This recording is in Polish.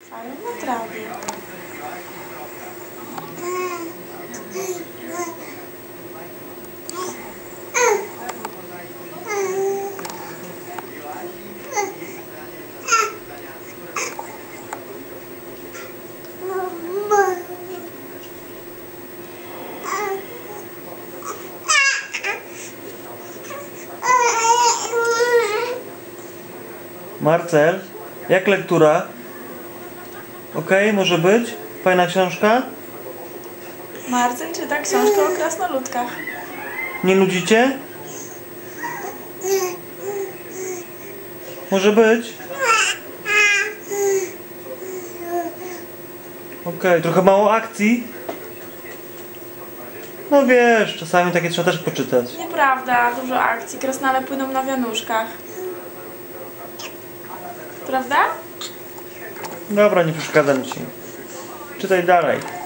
Fala Saindo atrás Marcel, jak lektura? Okej, może być? Fajna książka? Marcin czyta książkę o krasnoludkach. Nie nudzicie? Może być? Okej, trochę mało akcji? No wiesz, czasami takie trzeba też poczytać. Nieprawda, dużo akcji. Krasnale płyną na wianuszkach. Prawda? Dobra, nie przeszkadzam ci. Czytaj dalej.